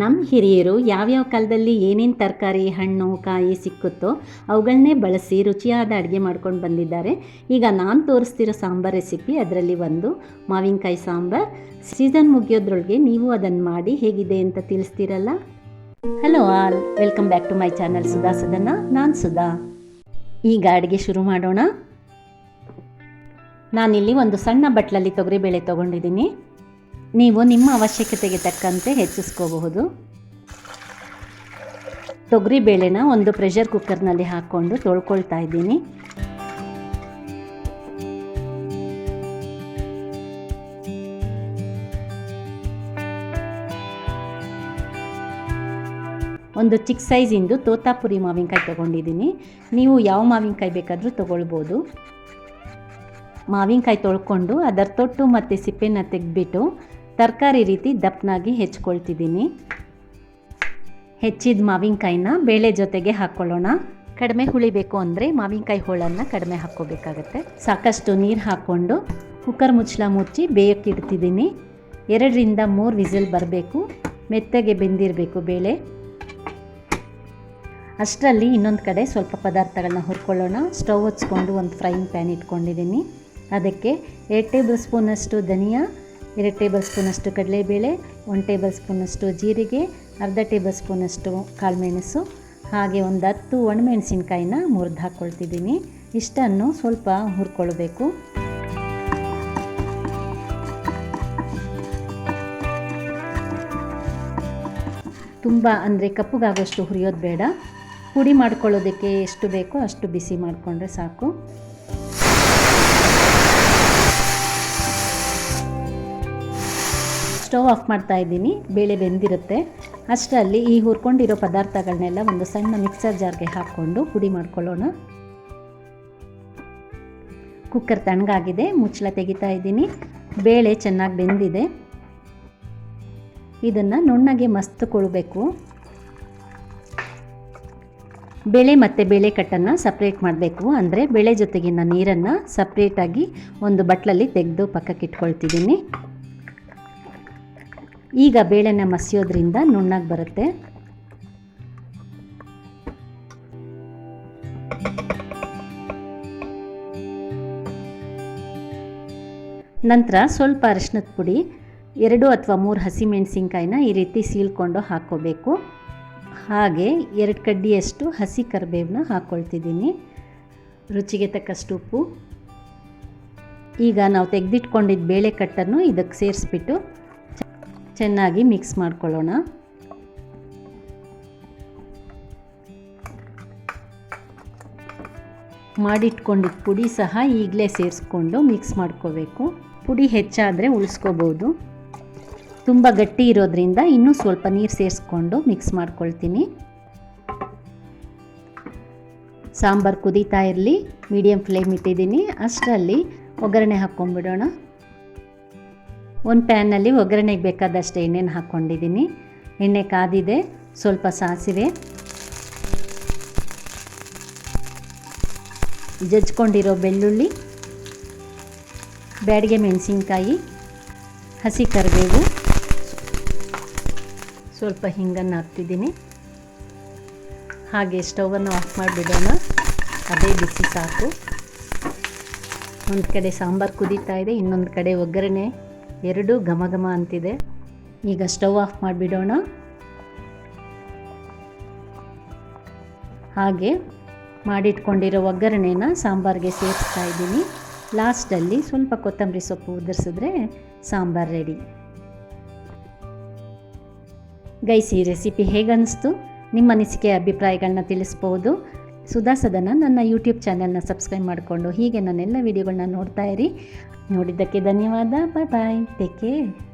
ನಮ್ಮ ಹಿರಿಯರು ಯಾವ್ಯಾವ ಕಾಲದಲ್ಲಿ ಏನೇನು ತರಕಾರಿ, ಹಣ್ಣು, ಕಾಯಿ ಸಿಕ್ಕುತ್ತೋ ಅವುಗಳನ್ನೇ ಬಳಸಿ ರುಚಿಯಾದ ಅಡುಗೆ ಮಾಡ್ಕೊಂಡು ಬಂದಿದ್ದಾರೆ. ಈಗ ನಾನು ತೋರಿಸ್ತಿರೋ ಸಾಂಬಾರ್ ರೆಸಿಪಿ ಅದರಲ್ಲಿ ಒಂದು ಮಾವಿನಕಾಯಿ ಸಾಂಬಾರ್. ಸೀಸನ್ ಮುಗಿಯೋದ್ರೊಳಗೆ ನೀವು ಅದನ್ನು ಮಾಡಿ ಹೇಗಿದೆ ಅಂತ ತಿಳಿಸ್ತೀರಲ್ಲ? Hello all welcome back to my channel Sudha Sadana, ನಾನು ಸುಧಾ. ಈಗ ಅಡುಗೆ ಶುರು ಮಾಡೋಣ. ನಾನಿಲ್ಲಿ ಒಂದು ಸಣ್ಣ ಬಟ್ಲಲ್ಲಿ ತೊಗರಿಬೇಳೆ ತೊಗೊಂಡಿದ್ದೀನಿ. ನೀವು ನಿಮ್ಮ ಅವಶ್ಯಕತೆಗೆ ತಕ್ಕಂತೆ ಹೆಚ್ಚಿಸ್ಕೋಬಹುದು. ತೊಗರಿ ಬೇಳೆನ ಒಂದು ಪ್ರೆಷರ್ ಕುಕ್ಕರ್ನಲ್ಲಿ ಹಾಕ್ಕೊಂಡು ತೊಳ್ಕೊಳ್ತಾ ಇದ್ದೀನಿ. ಒಂದು ಚಿಕ್ಕ ಸೈಜಿಂದು ತೋತಾಪುರಿ ಮಾವಿನಕಾಯಿ ತೊಗೊಂಡಿದ್ದೀನಿ. ನೀವು ಯಾವ ಮಾವಿನಕಾಯಿ ಬೇಕಾದರೂ ತೊಗೊಳ್ಬೋದು. ಮಾವಿನಕಾಯಿ ತೊಳ್ಕೊಂಡು ಅದರ ತೊಟ್ಟು ಮತ್ತು ಸಿಪ್ಪೆನ ತೆಗೆದ್ಬಿಟ್ಟು ತರಕಾರಿ ರೀತಿ ದಪ್ಪನಾಗಿ ಹೆಚ್ಕೊಳ್ತಿದ್ದೀನಿ. ಹೆಚ್ಚಿದ ಮಾವಿನಕಾಯಿನ ಬೇಳೆ ಜೊತೆಗೆ ಹಾಕ್ಕೊಳ್ಳೋಣ. ಕಡಿಮೆ ಹುಳಿಬೇಕು ಅಂದರೆ ಮಾವಿನಕಾಯಿ ಹೋಳನ್ನು ಕಡಿಮೆ ಹಾಕ್ಕೋಬೇಕಾಗತ್ತೆ. ಸಾಕಷ್ಟು ನೀರು ಹಾಕ್ಕೊಂಡು ಕುಕ್ಕರ್ ಮುಚ್ಚಳ ಮುಚ್ಚಿ ಬೇಯಕ್ಕೆ ಇಡ್ತಿದ್ದೀನಿ. ಎರಡರಿಂದ ಮೂರು ವಿಸಿಲ್ ಬರಬೇಕು. ಮೆತ್ತಗೆ ಬೆಂದಿರಬೇಕು ಬೇಳೆ. ಅಷ್ಟರಲ್ಲಿ ಇನ್ನೊಂದು ಕಡೆ ಸ್ವಲ್ಪ ಪದಾರ್ಥಗಳನ್ನ ಹುರ್ಕೊಳ್ಳೋಣ. ಸ್ಟವ್ ಹಚ್ಕೊಂಡು ಒಂದು ಫ್ರೈಯಿಂಗ್ ಪ್ಯಾನ್ ಇಟ್ಕೊಂಡಿದ್ದೀನಿ. ಅದಕ್ಕೆ ಎರಡು ಟೇಬಲ್ ಸ್ಪೂನಷ್ಟು ಧನಿಯಾ ಎರಡು ಟೇಬಲ್ ಸ್ಪೂನಷ್ಟು ಕಡಲೆಬೇಳೆ, ಒಂದು ಟೇಬಲ್ ಸ್ಪೂನಷ್ಟು ಜೀರಿಗೆ, ಅರ್ಧ ಟೇಬಲ್ ಸ್ಪೂನಷ್ಟು ಕಾಳುಮೆಣಸು ಹಾಗೆ ಒಂದು ಹತ್ತು ಒಣಮೆಣಸಿನ್ಕಾಯಿನ ಮುರಿದು ಹಾಕ್ಕೊಳ್ತಿದ್ದೀನಿ. ಇಷ್ಟನ್ನು ಸ್ವಲ್ಪ ಹುರ್ಕೊಳ್ಬೇಕು ತುಂಬ ಅಂದರೆ ಕಪ್ಪಗಾಗೋಷ್ಟು ಹುರಿಯೋದು ಬೇಡ. ಪುಡಿ ಮಾಡ್ಕೊಳ್ಳೋದಕ್ಕೆ ಎಷ್ಟು ಬೇಕೋ ಅಷ್ಟು ಬಿಸಿ ಮಾಡಿಕೊಂಡ್ರೆ ಸಾಕು. ಸ್ಟವ್ ಆಫ್ ಮಾಡ್ತಾ ಇದ್ದೀನಿ. ಬೇಳೆ ಬೆಂದಿರುತ್ತೆ. ಅಷ್ಟರಲ್ಲಿ ಈ ಹುರ್ಕೊಂಡಿರೋ ಪದಾರ್ಥಗಳನ್ನೆಲ್ಲ ಒಂದು ಸಣ್ಣ ಮಿಕ್ಸರ್ ಜಾರ್ಗೆ ಹಾಕ್ಕೊಂಡು ಪುಡಿ ಮಾಡ್ಕೊಳ್ಳೋಣ. ಕುಕ್ಕರ್ ತಣ್ಣಗಾಗಿದೆ. ಮುಚ್ಚಳ ತೆಗಿತಾ ಇದ್ದೀನಿ. ಬೇಳೆ ಚೆನ್ನಾಗಿ ಬೆಂದಿದೆ. ಇದನ್ನು ನುಣ್ಣಗೆ ಮಸ್ತುಕೊಳ್ಬೇಕು. ಬೇಳೆ ಮತ್ತು ಬೇಳೆ ಕಟ್ಟನ್ನು ಸಪ್ರೇಟ್ ಮಾಡಬೇಕು. ಅಂದರೆ ಬೇಳೆ ಜೊತೆಗಿನ ನೀರನ್ನು ಸಪ್ರೇಟಾಗಿ ಒಂದು ಬಟ್ಲಲ್ಲಿ ತೆಗೆದು ಪಕ್ಕಕ್ಕೆ ಇಟ್ಕೊಳ್ತಿದ್ದೀನಿ ಈಗ ಬೇಳೆನ ಮಸಿಯೋದ್ರಿಂದ ನುಣ್ಣಗೆ ಬರುತ್ತೆ. ನಂತರ ಸ್ವಲ್ಪ ಅರಿಶಿನದ ಪುಡಿ, ಎರಡು ಅಥವಾ ಮೂರು ಹಸಿಮೆಣಸಿನ್ಕಾಯಿನ ಈ ರೀತಿ ಸೀಳ್ಕೊಂಡು ಹಾಕ್ಕೋಬೇಕು. ಹಾಗೆ ಎರಡು ಕಡ್ಡಿಯಷ್ಟು ಹಸಿ ಕರಿಬೇವನ್ನ ಹಾಕ್ಕೊಳ್ತಿದ್ದೀನಿ ರುಚಿಗೆ ತಕ್ಕಷ್ಟು ಉಪ್ಪು. ಈಗ ನಾವು ತೆಗೆದಿಟ್ಕೊಂಡಿದ್ದ ಬೇಳೆ ಕಟ್ಟನ್ನು ಇದಕ್ಕೆ ಸೇರಿಸ್ಬಿಟ್ಟು ಚೆನ್ನಾಗಿ ಮಿಕ್ಸ್ ಮಾಡ್ಕೊಳ್ಳೋಣ. ಮಾಡಿಟ್ಕೊಂಡಿದ್ದ ಪುಡಿ ಸಹ ಈಗಲೇ ಸೇರಿಸ್ಕೊಂಡು ಮಿಕ್ಸ್ ಮಾಡ್ಕೋಬೇಕು. ಪುಡಿ ಹೆಚ್ಚಾದರೆ ಉಳಿಸ್ಕೋಬೋದು. ತುಂಬ ಗಟ್ಟಿ ಇರೋದ್ರಿಂದ ಇನ್ನೂ ಸ್ವಲ್ಪ ನೀರು ಸೇರಿಸ್ಕೊಂಡು ಮಿಕ್ಸ್ ಮಾಡ್ಕೊಳ್ತೀನಿ. ಸಾಂಬಾರು ಕುದೀತಾ ಇರಲಿ ಮೀಡಿಯಮ್ ಫ್ಲೇಮ್ ಇಟ್ಟಿದ್ದೀನಿ. ಅಷ್ಟರಲ್ಲಿ ಒಗ್ಗರಣೆ ಹಾಕ್ಕೊಂಬಿಡೋಣ ಒಂದು ಪ್ಯಾನಲ್ಲಿ ಒಗ್ಗರಣೆಗೆ ಬೇಕಾದಷ್ಟು ಎಣ್ಣೆನ ಹಾಕ್ಕೊಂಡಿದ್ದೀನಿ. ಎಣ್ಣೆ ಕಾದಿದೆ, ಸ್ವಲ್ಪ ಸಾಸಿವೆ. ಜಜ್ಕೊಂಡಿರೋ ಬೆಳ್ಳುಳ್ಳಿ, ಬ್ಯಾಡಿಗೆ ಮೆಣಸಿನ್ಕಾಯಿ, ಹಸಿ ಕರಿಬೇವು. ಸ್ವಲ್ಪ ಹಿಂಗನ್ನು ಹಾಕ್ತಿದ್ದೀನಿ. ಹಾಗೆ ಸ್ಟವನ್ನು ಆಫ್ ಮಾಡಿಬಿಡೋಣ. ಅದೇ ಬಿಸಿ ಸಾಕು. ಒಂದು ಕಡೆ ಸಾಂಬಾರು ಕುದೀತಾ ಇದೆ, ಇನ್ನೊಂದು ಕಡೆ ಒಗ್ಗರಣೆ ಎರಡೂ ಘಮ ಘಮ ಅಂತಿದೆ. ಈಗ ಸ್ಟವ್ ಆಫ್ ಮಾಡಿಬಿಡೋಣ. ಹಾಗೆ ಮಾಡಿಟ್ಕೊಂಡಿರೋ ಒಗ್ಗರಣೆನ ಸಾಂಬಾರಿಗೆ ಸೇರಿಸ್ತಾ ಇದ್ದೀನಿ. ಲಾಸ್ಟಲ್ಲಿ ಸ್ವಲ್ಪ ಕೊತ್ತಂಬರಿ ಸೊಪ್ಪು ಉದುರಿಸಿದ್ರೆ ಸಾಂಬಾರು ರೆಡಿ ಗೈಸ್, ಈ ರೆಸಿಪಿ ಹೇಗನ್ನಿಸ್ತು ನಿಮ್ಮ ಅನಿಸಿಕೆ ಅಭಿಪ್ರಾಯಗಳನ್ನ ತಿಳಿಸ್ಬೋದು. ಸುಧಾ ಸದನ ನನ್ನ ಯೂಟ್ಯೂಬ್ ಚಾನೆಲ್ನ ಸಬ್ಸ್ಕ್ರೈಬ್ ಮಾಡಿಕೊಂಡು ಹೀಗೆ ನನ್ನೆಲ್ಲ ವಿಡಿಯೋಗಳನ್ನ ನೋಡ್ತಾ ಇರಿ. ನೋಡಿದ್ದಕ್ಕೆ ಧನ್ಯವಾದ. ಬಾಯ್ ಬಾಯ್ ಟೇಕ್ ಕೇರ್